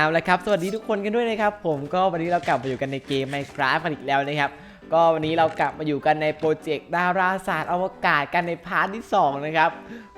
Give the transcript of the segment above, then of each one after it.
เอาละครับ สวัสดีทุกคนกันด้วยนะครับ ผมก็วันนี้เรากลับมาอยู่กันในเกม Minecraft กันอีกแล้วนะครับ ก็วันนี้เรากลับมาอยู่กันในโปรเจกต์ดาราศาสตร์อวกาศกันในพาร์ทที่ 2 นะครับ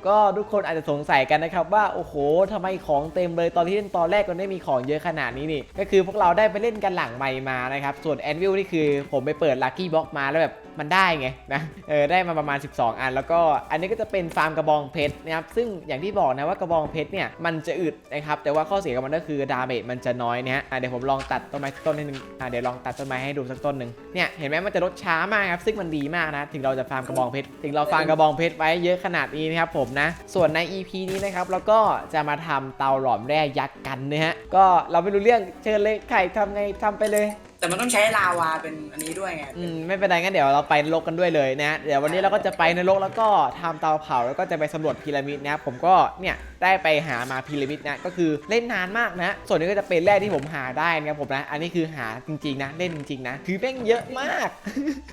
ก็ทุกคนอาจจะสงสัยกันนะครับ ว่าโอ้โหทำไมของเต็มเลยตอนที่เล่นตอนแรกก็ไม่มีของเยอะขนาดนี้นี่ ก็คือพวกเราได้ไปเล่นกันหลังไมค์มานะครับ ส่วนแอนวิลนี่คือผมไปเปิดลัคกี้บ็อกมาแล้วแบบ มันได้ไงนะเออได้มาประมาณ 12 อัน แล้วก็อันนี้ก็จะเป็นฟาร์มกระบองเพชรนะครับซึ่งอย่างที่บอกนะว่ากระบองเพชรเนี่ยมันจะอึดนะครับแต่ว่าข้อเสียของมันก็คือดาเมจมันจะน้อยนะฮะอะเดี๋ยวผมลองตัดต้นไม้ต้นนึงอะเดี๋ยวลองตัดต้นไม้ให้ดูสักต้นหนึ่งเนี่ยเห็นไหมมันจะลดช้ามากครับซึ่งมันดีมากนะถึงเราจะฟาร์มกระบองเพชรถึงเราฟาร์มกระบองเพชรไว้เยอะขนาดนี้นะครับผมนะส่วนใน EP นี้นะครับเราก็จะมาทำเตาหลอมแร่ยักษ์กันนะฮะก็เราไม่รู้เรื่องเชิญเลยไข่ทำไงทำไปเลย แต่มันต้องใช้ลาวาเป็นอันนี้ด้วยไง อืมไม่เป็นไรงั้นเดี๋ยวเราไปนรกกันด้วยเลยนะฮะเดี๋ยววันนี้เราก็จะไปนรกแล้วก็ทำเตาเผาแล้วก็จะไปสำรวจพีระมิดนะครับผมก็เนี่ยได้ไปหามาพีระมิดนะก็คือเล่นนานมากนะ ส่วนนี้ก็จะเป็นแร่ที่ผมหาได้นะครับผมนะอันนี้คือหาจริงๆนะเล่นจริงๆนะคือแม่งเยอะมาก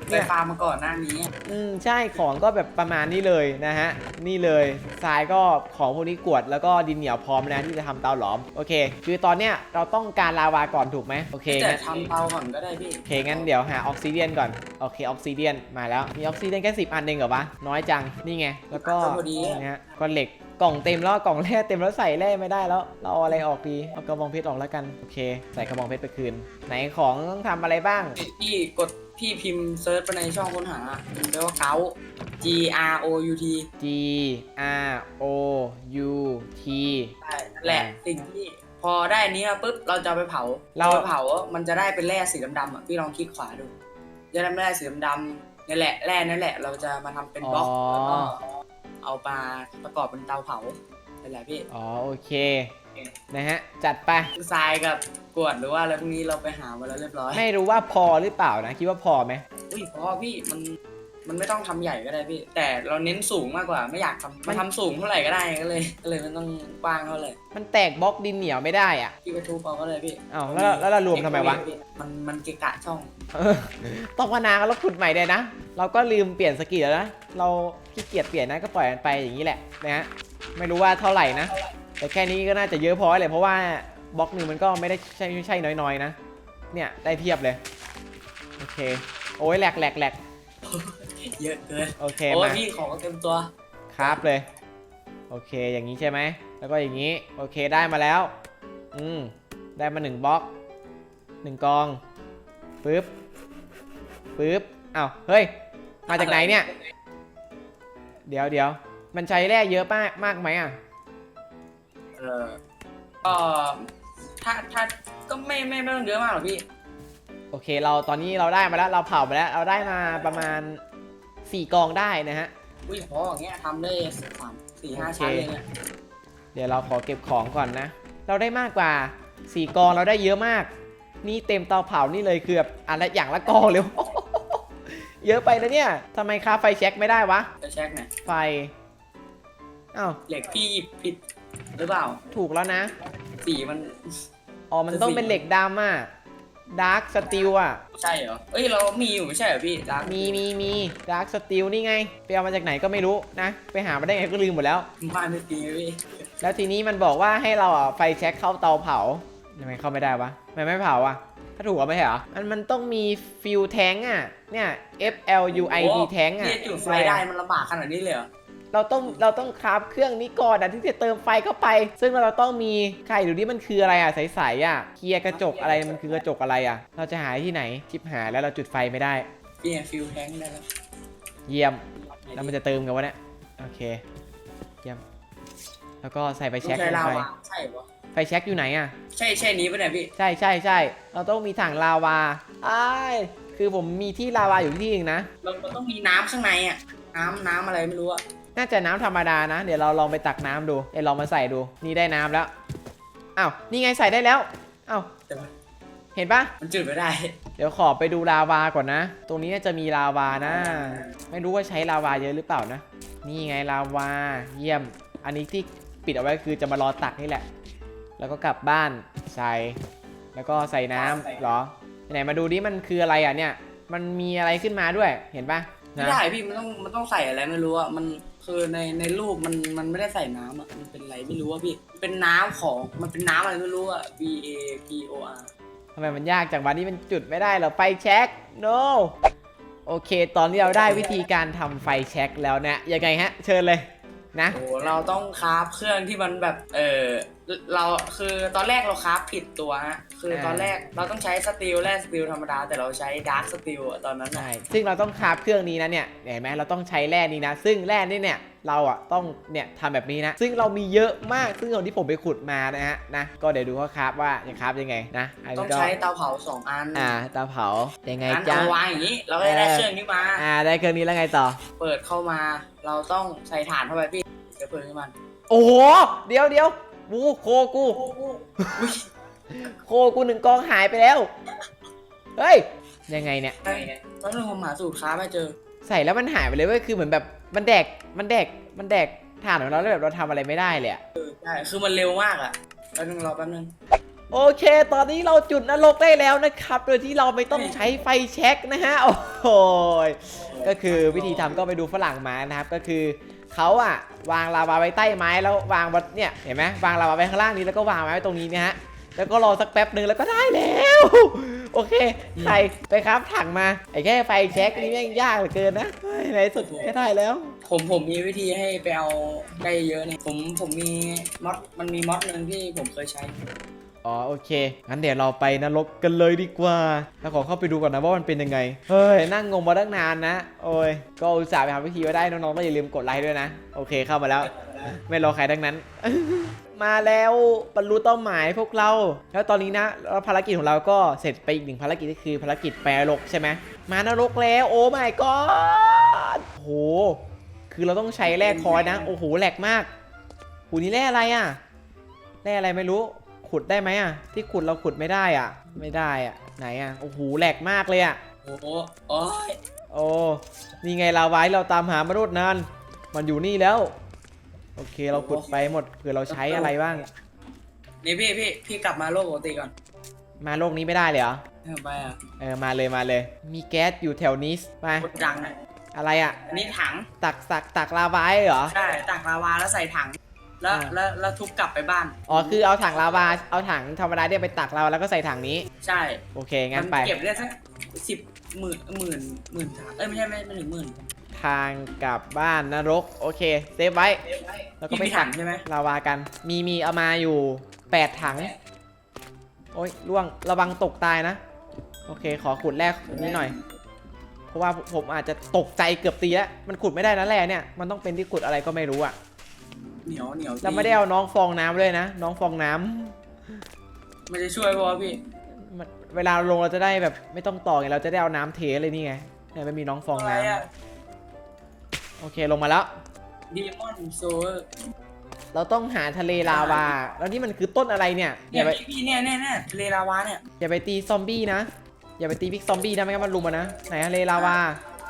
ไปฟาร์มมาก่อนหน้านี้ อืมใช่ของก็แบบประมาณนี้เลยนะฮะ นี่เลยทรายก็ของพวกนี้กรวดแล้วก็ดินเหนียวพร้อมนะที่จะทำเตาหลอม โอเค คือตอนเนี้ยเราต้องการลาวาก่อนถูกไหมโอเคแต่งั้นทำเตาก่อนก็ได้พี่โอเคงั้นเดี๋ยวหาออกซิเดียนก่อนโอเคออกซิเดียนมาแล้วมีออกซิเดียนแค่สิบอันเองเหรอวะน้อยจังนี่ไงแล้วก็ก็พอดีอะนะฮะก็เหล็กกล่องเต็มแล้วกล่องแร่เต็มแล้วใส่แร่ไม่ได้แล้ว เราเอาอะไรออกดีเอากระบองเพชรออกแล้วกันโอเค ใส่กระบองเพชรไปคืน ไหนของต้องทำอะไรบ้างพี่กดพี่พิมพ์เซิร์ชไปในช่องค้นหาพิมพ์ไปว่าเกา G R O U T G R O U T ใช่นั่นแหละสิ่งที่ พอได้อันนี้มาปุ๊บเราจะเอาไปเผาเราไปเผามันจะได้เป็นแร่สีดำๆอะพี่ลองคลิกขวาดูจะได้เป็นแร่สีดำๆนี่แหละแร่นั่นแหละ เราจะมาทำเป็นบล็อกแล้วก็เอามาประกอบเป็นเตาเผานั่นแหละพี่อ๋อโอเคนะฮะจัดไป ทรายกับกรวดหรือว่าอะไรพวกนี้เราไปหามาแล้วเรียบร้อยไม่รู้ว่าพอหรือเปล่านะ คิดว่าพอไหมอุ้ยเพราะว่าพี่มัน มันไม่ต้องทำใหญ่ก็ได้พี่ แต่เราเน้นสูงมากกว่า ไม่อยากทำมันทำสูงเท่าไหร่ก็ได้ก็เลยก็เลยมันต้องกว้างเท่าไหร่มันแตกบล็อกดินเหนียวไม่ได้อะพี่ก็ทุบเอาก็เลยพี่อ้าวแล้วเราแล้วเรารวมทำไมวะ มันมันเกะกะช่อง เออต้องพนากันแล้วขุดใหม่เลยนะ เราก็ลืมเปลี่ยนสกิลแล้วนะ เราขี้เกียจเปลี่ยนนะก็ปล่อยมันไปอย่างนี้แหละนะฮะ ไม่รู้ว่าเท่าไหร่นะ แต่แค่นี้ก็น่าจะเยอะพอเลยเพราะว่าบล็อกหนึ่งมันก็ไม่ได้ใช่ไม่ใช่น้อยๆนะ เนี่ยได้เพียบเลย โอเค โอ้ยแหลกแหลกแหลก เยอะเกินโอเคโอ้ยมาพี่ของก็เต็มตัว ครับเลย โอเคอย่างนี้ใช่ไหม แล้วก็อย่างนี้ โอเคได้มาแล้ว อืม ได้มาหนึ่งบล็อกหนึ่งกองปึ๊บปึ๊บอ้าวเฮ้ย มาจากไหนเนี่ย เดี๋ยวเดี๋ยวมันใช้แร่เยอะมากมากไหมอะ เออก็ถ้าถ้าก็ไม่ไม่ไม่ต้องเยอะมากหรอกพี่ โอเคเราตอนนี้เราได้มาแล้วเราเผาไปแล้ว เราได้มาประมาณ 4กองได้นะฮะ อุ้ยพออย่างเงี้ยทำได้สามสี่ห้าโอเค ชั้นเลยเนี่ยเดี๋ยวเราขอเก็บของก่อนนะ เราได้มากกว่า4กองเราได้เยอะมาก นี่เต็มเตาเผานี่เลยคือแบบอันละอย่างละกองเลย เยอะไปนะเนี่ยทำไมค่าไฟแช็กไม่ได้วะ จะเช็คหน่อยไฟอ้าวเหล็กพี่หยิบผิดหรือเปล่า ถูกแล้วนะ สีมัน อ๋อมันต้องเป็นเหล็กดำอะ ดาร์กสตีลอะ ใช่เหรอ เอ้ยเรามีอยู่ไม่ใช่เหรอพี่ร้านมีมีมีดาร์กสตีลนี่ไง ไปเอามาจากไหนก็ไม่รู้นะ ไปหามาได้ไงก็ลืมหมดแล้ว บ้านไม่ตีพี่แล้วทีนี้มันบอกว่าให้เราอะไฟแช็กเข้าเตาเผาทำไมเข้าไม่ได้วะทำไมไม่เผาอะ ถ้าถูกก็ไม่ใช่เหรอ มันมันต้องมีฟิลแทงอะ เนี่ย F L U I D แทงอะ เนี่ยจุดไฟได้มันลำบากขนาดนี้เลยเหรอ เราต้องเราต้องคราฟเครื่องนี้ก่อนอะที่จะเติมไฟเข้าไป ซึ่งเราต้องมีใครดูดิมันคืออะไรอะใสๆอะเคลียร์กระจกอะไรมันคือกระจกอะไรอะ เราจะหาที่ไหนชิปหายแล้วเราจุดไฟไม่ได้พี่เนี่ยฟิลแทงได้แล้วเยี่ยมแล้วมันจะเติมกันวะเนี่ยโอเคเยี่ยมแล้วก็ใส่ไฟลูกแช็กชายลลางไปวาใช่ปะไฟแช็กอยู่ไหนอะใช่ใช่นี้ปะเนี่ยพี่ใช่ใช่ใช่เราต้องมีถังลาวาอ้ายคือผมมีที่ลาวาอยู่ที่หนึงนะเราเราต้องมีน้ำข้างในอะน้ำน้ำอะไรไม่รู้อะ น่าจะน้ำธรรมดานะ เดี๋ยวเราลองไปตักน้ำดูเดี๋ยวลองมาใส่ดู นี่ได้น้ำแล้ว อ้าว นี่ไงใส่ได้แล้ว อ้าวแต่ว่าเห็นปะมันจุดไม่ได้ เดี๋ยวขอไปดูลาวาก่อนนะ ตรงนี้น่าจะมีลาวานะ ไม่รู้ว่าใช้ลาวาเยอะหรือเปล่านะ นี่ไงลาวา เยี่ยม อันนี้ที่ปิดเอาไว้คือจะมารอตักนี่แหละ แล้วก็กลับบ้านใส่ แล้วก็ใส่น้ำเหรอ ไหนมาดูดิมันคืออะไรอะเนี่ย มันมีอะไรขึ้นมาด้วย เห็นปะไม่นะได้พี่มันต้องมันต้องใส่อะไรไม่รู้อะ มัน คือในในรูปมันมันไม่ได้ใส่น้ำอะ มันเป็นอะไรไม่รู้อะพี่ เป็นน้ำของ มันเป็นน้ำอะไรไม่รู้อะ B A P O R ทำไมมันยากจังวันนี้มันจุดไม่ได้เหรอไฟแช็ก no โอเค ตอนนี้เราได้วิธีการทำไฟแช็กแล้วเนี่ยยังไงฮะ เชิญเลยนะ โอ้เราต้องคราฟเครื่องที่มันแบบ เออ เราคือตอนแรกเราคราฟผิดตัวฮะคือตอนแรกเราต้องใช้สตีลแร่สตีลธรรมดา แต่เราใช้ดาร์กสตีลตอนนั้นอะใช่ซึ่งเราต้องคราฟเครื่องนี้นะเนี่ยเห็นไหมเราต้องใช้แร่นี้นะ ซึ่งแร่นี่เนี่ยเราอะต้องเนี่ยทำแบบนี้นะ ซึ่งเรามีเยอะมาก ซึ่งตอนที่ผมไปขุดมานะฮะนะ ก็เดี๋ยวดูว่าคราฟว่าจะคราฟยังไงนะอันต้อนี้งก็ใช้เตาเผาสองอัน อ่าเตาเผายังไงงั้นจ๊ะเอาวางอย่างนี้ เราก็จะได้เครื่องนี้มา อ่าได้เครื่องนี้แล้วไงต่อ เปิดเข้ามา เราต้องใส่ถ่านเข้าไปพี่เดี๋ยวเพิ่มให้มัน โอ้โห เดี๋ยวเดี๋ยว วูโคกูอุ้ยโคกูหนึ่งกองหายไปแล้ว เฮ้ย ยังไงเนี่ยไอ้ตอนนึงผมหาสูตรค้าไม่เจอ ใส่แล้วมันหายไปเลยเว้ย คือเหมือนแบบมันแดก มันแดก มันแดกถ่านของเราแล้วแบบเราทำอะไรไม่ได้เลยอะใช่ คือมันเร็วมากอะแป๊บนึงรอแป๊บนึง โอเค ตอนนี้เราจุดนรกได้แล้วนะครับ โดยที่เราไม่ต้องใช้ไฟแช็กนะฮะ โอ้โหยก็คือวิธีทำก็ไปดูฝรั่งมานะครับ ก็คือ เขาอะวางลาวาไว้ใต้ไม้แล้ววางบนเนี่ยเห็นไหมวางลาวาไว้ข้างล่างนี้แล้วก็วางไว้ตรงนี้นะฮะแล้วก็รอสักแป๊บหนึ่งแล้วก็ได้แล้ว โอเคใครไปครับถังมาไอ้แค่ไฟแช็กนี่แม่งยากเหลือเกินนะในสุดแค่ได้แล้ว ผมผมมีวิธีให้ไปเอาได้เยอะเนี่ยผมผมมีมอดมันมีมอดหนึ่งที่ผมเคยใช้ อ๋อโอเค งั้นเดี๋ยวเราไปนรกกันเลยดีกว่าแล้วขอเข้าไปดูก่อนนะว่ามันเป็นยังไง เฮ้ย นั่งงงมาตั้งนานนะ โอ้ย ก็อุตส่าห์ไปหาวิธีไว้ได้น้องๆก็อย่าลืมกดไลค์ด้วยนะ โอเคเข้ามาแล้ว ไม่รอใครทั้งนั้น มาแล้วบรรลุเป้าหมายพวกเรา แล้วตอนนี้นะแล้วภารกิจของเราก็เสร็จไปอีกหนึ่งภารกิจก็คือภารกิจแปรรกใช่ไหม มานรกแล้ว โอ้ my god โอ้โห คือเราต้องใช้แร่คอยนะ โอ้โห แหลกมากหูนี่แร่อะไรอะ แร่อะไรไม่รู้ ขุดได้ไหมอะ ที่ขุดเราขุดไม่ได้อะ ไม่ได้อะ ไหนอะ โอ้โห แหลกมากเลยอะ โอ้โหโอ้ยโอ้นี่ไงลาวาที่เราตามหามนุษย์นาน มันอยู่นี่แล้ว โอเค เราขุดไปหมดเผื่อเราใช้อะไรบ้าง นี่พี่พี่พี่กลับมาโลกปกติก่อน มาโลกนี้ไม่ได้เลยเหรอเออไปอะ เออ มาเลยมาเลย มีแก๊สอยู่แถวนี้ไปกดดังอะอะไรอะ อันนี้ถัง ตักตักตักลาวาเหรอ ใช่ ตักลาวาแล้วใส่ถัง แล้วอ่า แล้วแล้วทุบกลับไปบ้านอ๋อคือเอาถังลาวาเอาถังธรรมดาเนี่ยไปตักลาวาแล้วก็ใส่ถังนี้ ใช่โอเคงั้นไป มัเก็บได้สักสิบหมื่นหมื่นหมื่นถังเอ้ยไม่ใช่ไม่ไม่ถึงหมื่นทางกลับบ้านนรก โอเคเซฟไว้ แล้วก็พี่ไปมีตัถักงใช่ไหมลาวากัน มีมีเอามาอยู่ 8 ถัง โอ้ยล่วงระวังตกตายนะ โอเค ขอขุดแรกนี้หน่อย เพราะว่าผมอาจจะตกใจเกือบตีแล้ว มันขุดไม่ได้นะแร่เนี่ย มันต้องเป็นที่ขุดอะไรก็ไม่รู้อะ เหนียวเหนียวแล้วไม่ได้เอาน้องฟองน้ำด้วยนะ น้องฟองน้ำมันจะช่วยป่าวะพี่มันเวลาลงเราจะได้แบบไม่ต้องต่อไงเราจะได้เอาน้ำเทเลยนี่ไงเนี่ยไม่มีน้องฟองอะไรน้อะำโอเคลงมาแล้ว ดีมอนโซเวอร์เราต้องหาทะเลลาวา แล้วนี่มันคือต้นอะไรเนี่ยอเนี่ยย่าไปพี่พี่เนี่ยเนี่ยเนี่ยทะเลลาวาเนี่ยอย่าไปตีซอมบี้นะ อย่าไปตีพิกซอมบี้นะไม่งั้นมันลุมมานะไหนทะเลลาวา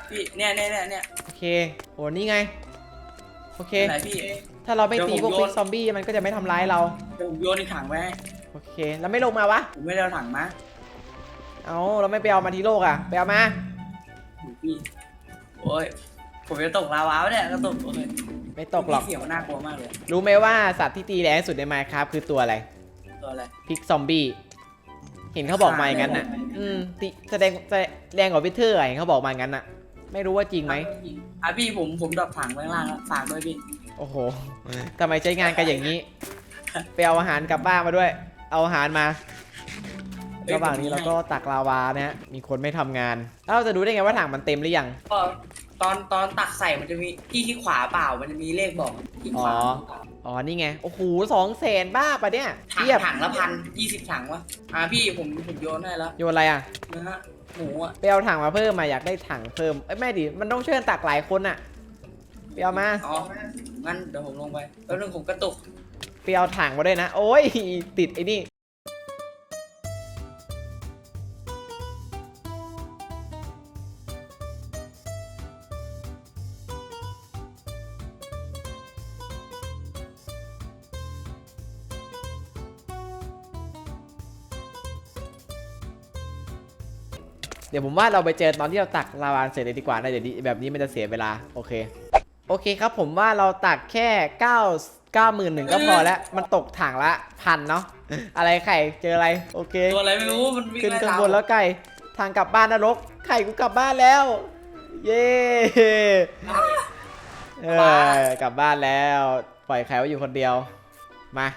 พี่เนี่ยเนี่ยเนี่ยเนี่ยโอเคโอ้นี่ไง โอเค ไหนพี่ ถ้าเราไม่ตีพวกเดี๋ยวผมโยน พิกซอมบี้มันก็จะไม่ทำร้ายเรา เดี๋ยวผมโยนอีกถังไว้ให้โอเค แล้วไม่ลงมาวะ ผมไม่ได้เอาถังมาเอาเราไม่ไปเอามาที่โลกอะไปเอามาพี่ โอ้ย ผมจะตกลาวาวะเนี่ยก็ตกโอเคไม่ตกหรอกพี่เสียงมันน่ากลัวมากเลยรู้ไหมว่าสัตว์ที่ตีแรงที่สุดในไมค์ครับคือตัวอะไร ตัวอะไรพิกซอมบี้ เห็นเขาบอกมาอย่างนั้นน่ะ อืมติแสดงแสดงแรงกว่าวิเทอร์อะเห็นเขาบอกมาอย่างนั้นน่ะ ไม่รู้ว่าจริงไหมอะพี่ผมผมดรอปถังไว้ข้างล่างแล้วฝากด้วยพี่โอ้โหทำไมใช้งานกันอย่างนี้ ไปเอาอาหารกลับบ้านมาด้วย เอาอาหารมาระหว่างนี้เราก็ตักลาวานะฮะมีคนไม่ทำงานแล้วเราจะรู้ได้ไงว่าถังมันเต็มหรือยังก็ตอนตอนตักใส่มันจะมีที่ที่ขวาเปล่ามันจะมีเลขบอกที่ขวาอ๋ออ๋อนี่ไงโอ้โหสองแสนบ้าปะเนี่ยถังเทียบถังละพันยี่สิบถังวะอะพี่ผมผมโยนให้แล้วโยนอะไรอะเนื้อ หมูอะไปเอาถังมาเพิ่มมาอยากได้ถังเพิ่มเอ้ยไม่ดิมันต้องช่วยกันตักหลายคนอะไปเอามาอ๋องั้นเดี๋ยวผมลงไปแล้วนึงผมกระตุกไปเอาถังมาด้วยนะ โอ้ยติดไอ้นี่ ดี๋ยวผมว่าเราไปเจอตอนที่เราตักลาวาเสร็จเลยดีกว่านะเดี๋ยวนี้แบบนี้มันจะเสียเวลาโอเค โอเคครับผมว่าเราตักแค่9เก้าหมื่นหนึ่งก็พอแล้ว มันตกถังละพันเนาะอะไรไข่เจออะไรโอเคตัวอะไรไม่รู้มันวิ่งขึ้นไล่ข้างตามบนแล้วไก่ทางกลับบ้านนรกไข่กูกลับบ้านแล้ว เย้เออกลับบ้านแล้ว ปล่อยไข่ไว้อยู่คนเดียว มา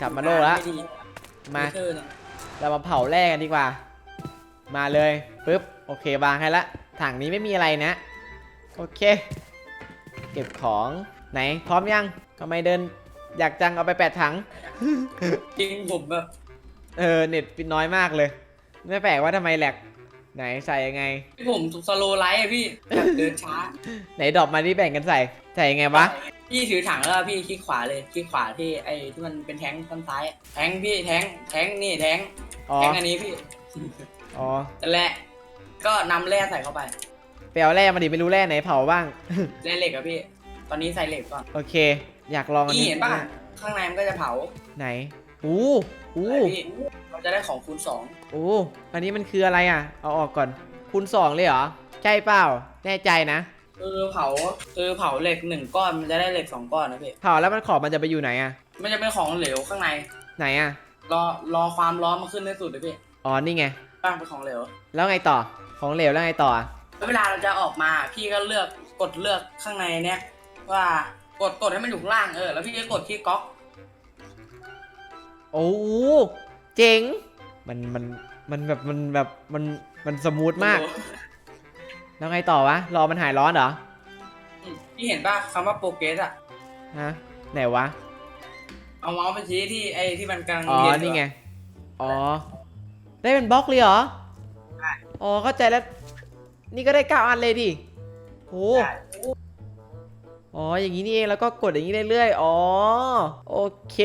กลับมาโลกแล้วไดีมาไเธอเนี่ยเรามาเผาแร่กันดีกว่า มาเลย ปึ๊บ โอเควางให้ละ ถังนี้ไม่มีอะไรนะ โอเค เก็บของไหน พร้อมยังทำไมเดิน อยากจังเอาไปแปดถัง จริงผมแบบเออ เน็ตปิดน้อยมากเลย ไม่แปลกว่าทำไมแหลก ไหนใส่ยังไงที่ผมสโลว์ไลท์อะพี่แบบเดินช้า ไหนดรอปมาที่แบ่งกันใส่ ใส่ยังไงวะ พี่ถือถังแล้วพี่คลิกขวาเลยคลิกขวาที่ไอ้ที่มันเป็นแทงข้างซ้ายอะแทงพี่แทงแทงนี่แทงอ๋อแทงอันนี้พี่อ๋อนั่นแหละ ก็นำแร่ใส่เข้าไปไปเอาแร่มาดิไม่รู้แร่ไหนเผาบ้าง แร่เหล็กอะพี่ ตอนนี้ใส่เหล็กก่อนโอเค อยากลองอันนี่นี้เห็นป่ะข้างในมันก็จะเผาไหนอู้อู้พี่เราจะได้ของคูณสองโอ้อันนี้มันคืออะไรอะ เอาออกก่อนคูณสองเลยเหรอใช่เปล่าแน่ใจนะคือเผาคือเผาเหล็กหนึ่งก้อนมันจะได้เหล็กสองก้อนนะพี่เผาแล้วมันขอบมันจะไปอยู่ไหนอะ มันจะเป็นของเหลวข้างใน ไหนอะรอรอความร้อนมาขึ้นในสุดเลยพี่อ๋อนี่ไง บ้างเป็นของเหลวแล้วไงต่อ ของเหลวแล้วไงต่ออะแล้วเวลาเราจะออกมาพี่ก็เลือกกดเลือกข้างในเนี้ยว่ากดกดให้มันอยู่ข้างล่างเออแล้วพี่ก็กดที่ก๊อกโอ้โหเจ๋ง มันมันมันแบบมันแบบมันมันสมูทมาก แล้วไงต่อวะ รอมันหายร้อนเหรออืมพี่เห็นป่ะคำว่าโปรเกสอะฮะไหนวะ เอาเมาส์ไปชี้ที่ไอ้ที่มันกำลังอ๋อ เรียยู่ะนี่ไงอ๋อ ได้เป็นบล็อกเลยเหรอใช่ อ๋อเข้าใจแล้ว นี่ก็ได้เก้าอันเลยดิโอ้ใช่อ๋อ อย่างนี้นี่เอง แล้วก็กดอย่างนี้เรื่อยๆ อ๋อ โอเค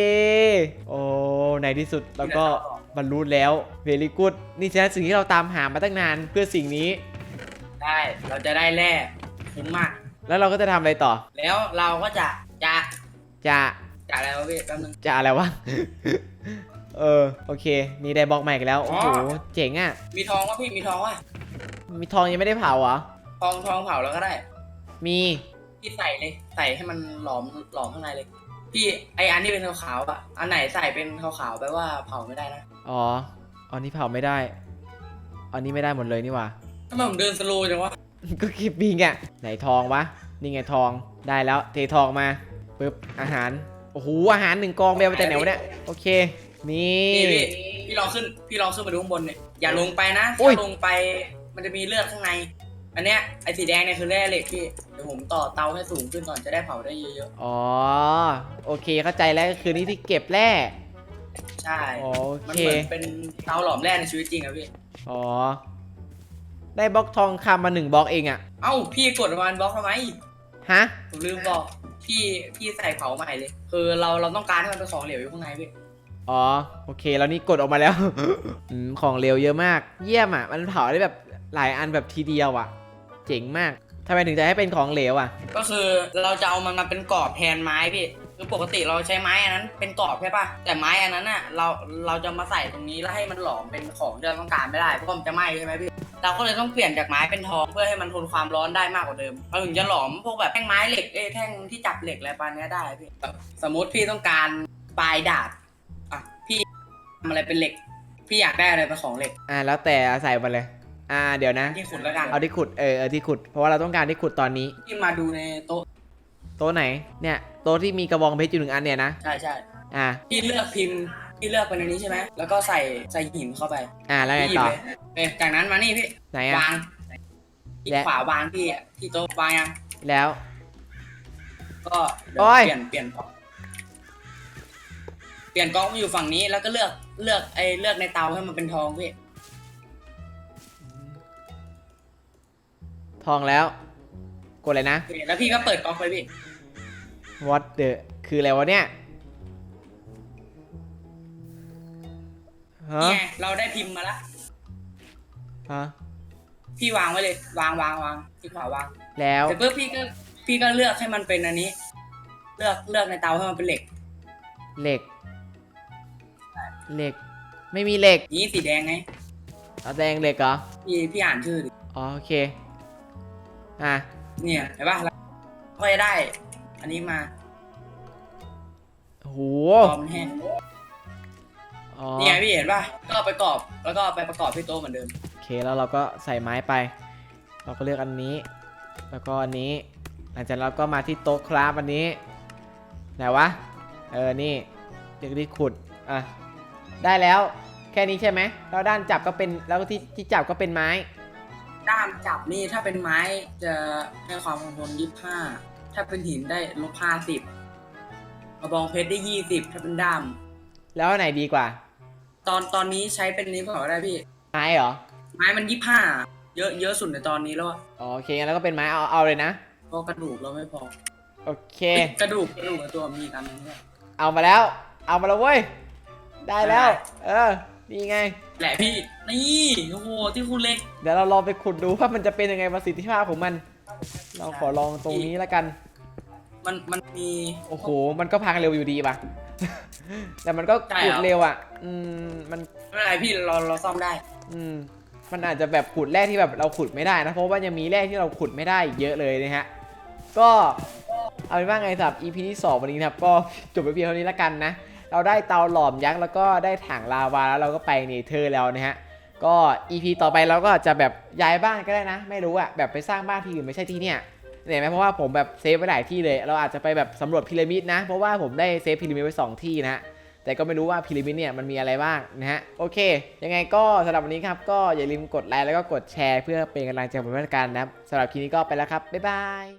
โอ้ ในที่สุดเราก็บรรลุแล้ว very good นี่ใช่สิ่งที่เราตามหามาตั้งนานเพื่อสิ่งนี้ ได้ เราจะได้แร่คุ้มมาก แล้วเราก็จะทำอะไรต่อ แล้วเราก็จะจะจะจะอะไรวะพี่แป๊บนึงจะอะไรวะ เออโอเค นี่ได้บล็อกใหม่อีกแล้วโอ้โหอ๋อเจ๋งอะ มีทองวะพี่มีทองวะมีทองยังไม่ได้เผาเหรอทองทองเผาแล้วก็ได้ มีพี่ใส่เลยใส่ให้มันหลอมหลอมข้างในเลย พี่ไออันที่เป็นขาวๆอะอันไหนใส่เป็นขาวๆแปลว่าเผาไม่ได้นะอ๋ออันนี้เผาไม่ได้ อันนี้ไม่ได้หมดเลยนี่หว่าทำไมผมเดินสโลว์จังวะ ก็คลิปบิงอะไหนทองวะนี่ไงทองได้แล้วเททองมาปึ๊บอาหารโอ้โหอาหารหนึ่งกองไปเอามาจากไหนวะเนี่ยโอเค นี่พี่พี่พี่ลองขึ้นพี่ลองขึ้นไปดูข้างบนเนี่ยอย่าลงไปนะโอ้ยถ้าลงไปมันจะมีเลือดข้างใน อันเนี้ยไอสีแดงเนี่ยคือแร่เหล็กพี่เดี๋ยวผมต่อเตาให้สูงขึ้นก่อนจะได้เผาได้เยอะอ๋อ โอเคเข้าใจแล้วก็คือนี่ที่เก็บแร่ๆใช่โอมันเค เหมือนเป็นเตาหลอมแร่ในชีวิตจริงอะพี่อ๋อ ได้บล็อกทองคำมาหนึ่งบล็อกเองอะเอ้าพี่กดประมาณบล็อกทำไมฮะ ผมลืมบอกพี่พี่ใส่เผาใหม่เลย คือเราเราต้องการให้มันเป็นของเหลวอยู่ข้างในพี่ อ๋อ โอเค แล้วนี่กดออกมาแล้ว ของเร็วเยอะมาก เยี่ยมอะ มันเผาได้แบบหลายอันแบบทีเดียวอะ เจ๋งมากทำไมถึงจะให้เป็นของเหลวอะ ก็คือเราจะเอามันมาเป็นกรอบแทนไม้พี่คือปกติเราใช้ไม้อันนั้น เป็นกรอบใช่ปะแต่ไม้อันนั้นน่ะเราเราจะมาใส่ตรงนี้แล้วให้มันหลอมเป็นของที่เราต้องการไม่ได้เพราะมันจะไหม้ใช่ไหมพี่เราก็เลยต้องเปลี่ยนจากไม้เป็นทองเพื่อให้มันทนความร้อนได้มากกว่าเดิมเราถึงจะหลอมพวกแบบแท่งไม้เหล็กเอ้แท่งที่จับเหล็กอะไรประมาณนี้ได้พี่สมมติพี่ต้องการปลายดาบ ทำอะไรเป็นเหล็ก พี่อยากได้อะไรเป็นของเหล็กอ่าแล้วแต่ใส่มาเลย อ่าเดี๋ยวนะ ที่ขุดแล้วกันเอาที่ขุดเออเออที่ขุด เพราะว่าเราต้องการที่ขุดตอนนี้พี่มาดูในโต๊ะโต๊ะไหนเนี่ยโต๊ะที่มีกระบองเพชรอยู่หนึ่งอันเนี่ยนะใช่ใช่อ่าพี่เลือกพิมพ์พี่เลือกไปในนี้ใช่ไหมแล้วก็ใส่ใส่หินเข้าไปอ่าแล้วไงพี่หยิบต่อเลยเอ้ยจากนั้นมานี่พี่ไหนอะ วางที่และ ขวาวางที่ที่โต๊ะวางยังแล้ว ก็เดี๋ยวโอ้ย เปลี่ยนเปลี่ยนกล้องเปลี่ยนกล้องมาอยู่ฝั่งนี้แล้วก็เลือก เลือกไอ้เลือกในเตาให้มันเป็นทองพี่ทองแล้ว กดเลยนะแล้วพี่ก็เปิดกล้องไปพี่ what the คืออะไรวะเนี่ยฮะนี่ไงเราได้พิมพ์มาแล้วฮะพี่วางไว้เลย วางวางวางที่ขวาวางแล้วแต่เพื่อพี่ก็พี่ก็เลือกให้มันเป็นอันนี้ เลือกเลือกในเตาให้มันเป็นเหล็ก เหล็ก เหล็ก ไม่มีเหล็กนี้สีแดงไงเอาแดงเหล็กเหรอพี่พี่อ่านชื่อดิอ๋อโอเค อะ เนี่ยเห็นป่ะแล้วก็จะได้ อันนี้มาโหกรอบมันแห้งอ๋อนี่ไงพี่เห็นป่ะก็เอาไปกรอบแล้วก็เอาไปประกอบที่โต๊ะเหมือนเดิมโอเคแล้วเราก็ใส่ไม้ไป เราก็เลือกอันนี้ แล้วก็อันนี้ หลังจากนั้นเราก็มาที่โต๊ะคราฟอันนี้ไหนวะเออนี่เดี๋ยวรีบขุดอะ ได้แล้วแค่นี้ใช่ไหมแล้วด้านจับก็เป็นแล้วก็ที่ที่จับก็เป็นไม้ ด้ามจับนี่ถ้าเป็นไม้จะให้ความคงทนยี่ห้าถ้าเป็นหินได้ลบห้าสิบกระบองเพชรได้ยี่สิบถ้าเป็นด้าม แล้วอันไหนดีกว่า ตอนตอนนี้ใช้เป็นนี้ก่อนก็ได้พี่ ไม้เหรอ ไม้มันยี่ห้าเยอะเยอะสุดในตอนนี้แล้วอะอ๋อโอเคงั้นแล้วก็เป็นไม้เอาเอาเลยนะ เพราะกระดูกเราไม่พอโอเค กระดูกกระดูกในตัวมีอีกอันนึงด้วยเอามาแล้ว เอามาแล้วเว้ย ได้แล้วได้เออนี่ไง แหละพี่ นี่โอ้โหที่คุณเล็ก เดี๋ยวเราลองไปขุดดูว่ามันจะเป็นยังไงประสิทธิภาพของมัน เราขอลองตรงนี้แล้วกัน มันมันมีโอ้โห มันก็พังเร็วอยู่ดีป่ะ แต่มันก็ใช่ขุดเหรอเร็วอะ อืม มันไม่เป็นไรพี่เราเราซ่อมได้ อืม มันอาจจะแบบขุดแร่ที่แบบเราขุดไม่ได้นะ เพราะว่ายังมีแร่ที่เราขุดไม่ได้อีกเยอะเลยนะฮะ ก็เอาเป็นว่าไงสำหรับ EP ที่สองวันนี้นะครับ ก็จบไปเพียงเท่านี้แล้วกันนะ เราได้เตาหลอมยักษ์แล้วก็ได้ถังลาวาแล้วเราก็ไปเนเธอร์แล้วนะฮะก็ EP ต่อไปเราก็จะแบบย้ายบ้านก็ได้นะ ไม่รู้อะแบบไปสร้างบ้านที่อื่นไม่ใช่ที่เนี่ยเห็นไหมเพราะว่าผมแบบเซฟไว้หลายที่เลย เราอาจจะไปแบบสำรวจพีระมิดนะ เพราะว่าผมได้เซฟพีระมิดไว้สองที่นะฮะแต่ก็ไม่รู้ว่าพีระมิดเนี่ยมันมีอะไรบ้างนะฮะโอเค ยังไงก็สำหรับวันนี้ครับ ก็อย่าลืมกดไลค์แล้วก็กดแชร์ เพื่อเป็นกำลังใจผมในการนะครับสำหรับคลิปนี้ก็ไปแล้วครับบ๊ายบาย